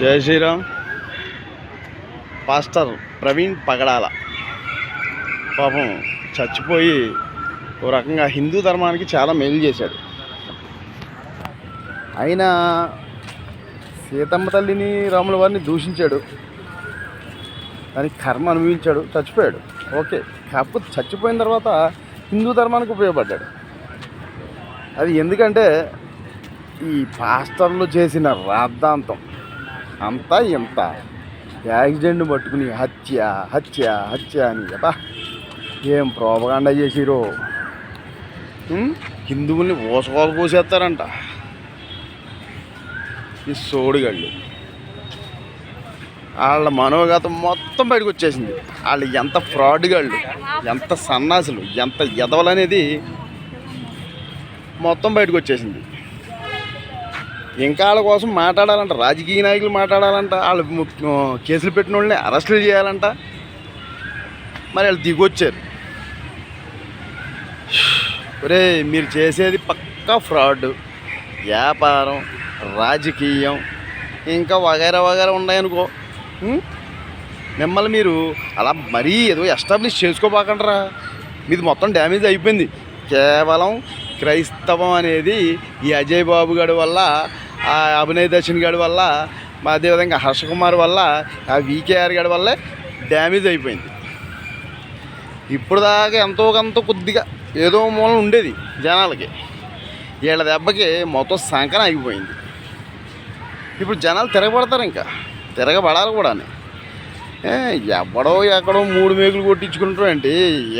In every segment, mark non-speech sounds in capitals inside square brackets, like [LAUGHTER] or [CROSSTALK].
జై శ్రీరామ్. పాస్టర్ ప్రవీణ్ పగడాల. పాపం చచ్చిపోయి ఓ రకంగా హిందూ ధర్మానికి చాలా మేలు చేశాడు. ఆయన సీతమ్మ తల్లిని రాముల వారిని దూషించాడు. దానికి కర్మ అనుభవించాడు చచ్చిపోయాడు. ఓకే కాకపోతే చచ్చిపోయిన తర్వాత హిందూ ధర్మానికి ఉపయోగపడ్డాడు. అది ఎందుకంటే ఈ పాస్టర్లు చేసిన రాద్ధాంతం అంతా ఇంత. యాక్సిడెంట్ పట్టుకుని హత్య హత్య హత్య అని. కదా ఏం ప్రోపగాండా చేసిరో హిందువుల్ని ఓసుకోలు పోసేస్తారంట ఈ సోడిగళ్ళు. వాళ్ళ మనోగతం మొత్తం బయటకు వచ్చేసింది వాళ్ళు ఎంత ఫ్రాడ్గాళ్ళు ఎంత సన్నాసులు ఎంత ఎదవలనేది మొత్తం బయటకు వచ్చేసింది ఇంకా వాళ్ళ కోసం మాట్లాడాలంట. రాజకీయ నాయకులు మాట్లాడాలంట. వాళ్ళు కేసులు పెట్టిన వాళ్ళని అరెస్టులు చేయాలంట. మరి వాళ్ళు దిగొచ్చారు. ఒరే మీరు చేసేది పక్కా ఫ్రాడ్. వ్యాపారం రాజకీయం ఇంకా వగైరా వగైరా ఉన్నాయనుకో. మిమ్మల్ని మీరు అలా మరీ ఏదో ఎస్టాబ్లిష్ చేసుకోబాకండ్రా. మీది మొత్తం డ్యామేజ్ అయిపోయింది. కేవలం క్రైస్తవం అనేది ఈ అజయ్ బాబు గారి వల్ల అభినయ్ దర్శన్ గారి వల్ల అదేవిధంగా హర్ష కుమార్ వల్ల ఆ వికేఆర్ గారి వల్లే డ్యామేజ్ అయిపోయింది. ఇప్పుడు దాకా ఎంతో కొంత కొద్దిగా ఏదో మూలం ఉండేది జనాలకి. వీళ్ళ దెబ్బకి మొత్తం సంకన ఆగిపోయింది. ఇప్పుడు జనాలు తిరగబడతారు ఇంకా. తిరగబడాలి కూడా ఎవడో ఎక్కడో మూడు మేకులు కొట్టించుకుంటాం ఏంటి?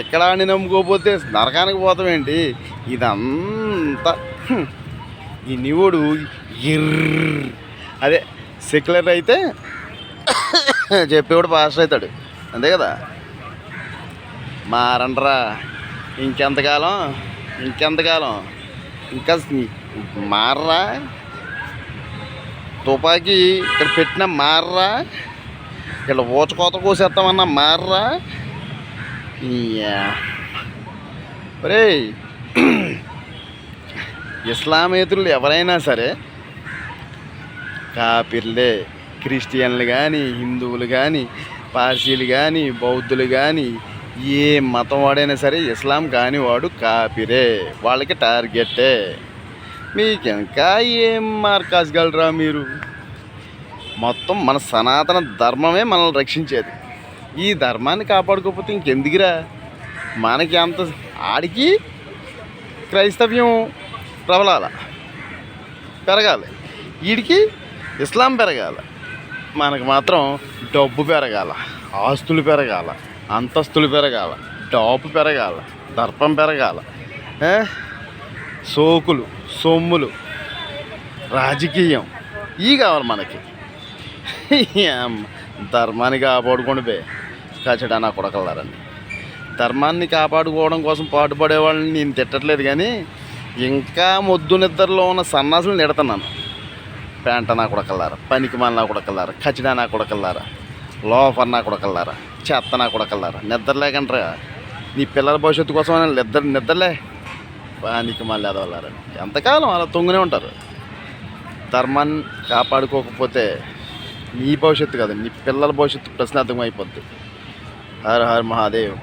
ఎక్కడ అని నమ్ముకోకపోతే నరకానికి పోతామేంటి ఇదంతా ఈ నివుడు ఎర్ర అదే సెక్యులర్ అయితే [COUGHS] చెప్పేవాడు పాస్టర్ అవుతాడు. అంతే కదా? మారండ్రా. ఇంకెంతకాలం? ఇంకెంతకాలం? ఇంకా మార్రా? తుపాకీ ఇక్కడ పెట్టిన మార్రా? ఇక్కడ ఊచకోత కోసేస్తామన్నా మార్రా? ఇయ్యా. ఒరేయ్ [COUGHS] ఎవరైనా సరే కాపిర్లే క్రిస్టియన్లు కానీ హిందువులు కానీ పార్సీలు కానీ బౌద్ధులు కానీ ఏ మతం వాడైనా సరే ఇస్లాం కాని వాడు కాపిరే. వాళ్ళకి టార్గెట్టే మీకు ఇంకా ఏం మార్కాసగలరా మీరు? మొత్తం మన సనాతన ధర్మమే మనల్ని రక్షించేది. ఈ ధర్మాన్ని కాపాడుకోకపోతే ఇంకెందుకురా? మనకి అంత ఆడికి క్రైస్తవ్యం ప్రబలాల. పెరగాలి. వీడికి ఇస్లాం పెరగాలి. మనకు మాత్రం డబ్బు పెరగాల ఆస్తులు పెరగాల అంతస్తులు పెరగాల డాపు పెరగాల దర్పం పెరగాల సోకులు సొమ్ములు రాజకీయం ఇవి కావాలి మనకి. ధర్మాన్ని కాపాడుకోండి బే. కచడా నా కొడకల్లారని ధర్మాన్ని కాపాడుకోవడం కోసం పాటుపడే వాళ్ళని నేను తిట్టట్లేదు కానీ ఇంకా మొద్దు నిద్రలో ఉన్న సన్నాసులు నెడుతున్నాను ప్యాంట్ నా కొడకల్లారా? పనికి మన నా కొడకల్లారా? కచిడా నా కొడకల్లారా? లోఫర్ నా కొడకల్లారా? చెత్త నా కొడకల్లారా? నిద్ర లేకండ్రా. నీ పిల్లల భవిష్యత్తు కోసం నిద్ర నిద్రలే. పానికి మళ్ళీ ఎదవల్లారా ఎంతకాలం అలా తొంగునే ఉంటారు? ధర్మాన్ని కాపాడుకోకపోతే నీ భవిష్యత్తు కాదు నీ పిల్లల భవిష్యత్తు ప్రశ్నార్థకం అయిపోద్ది. హర్ హర్ మహాదేవ్.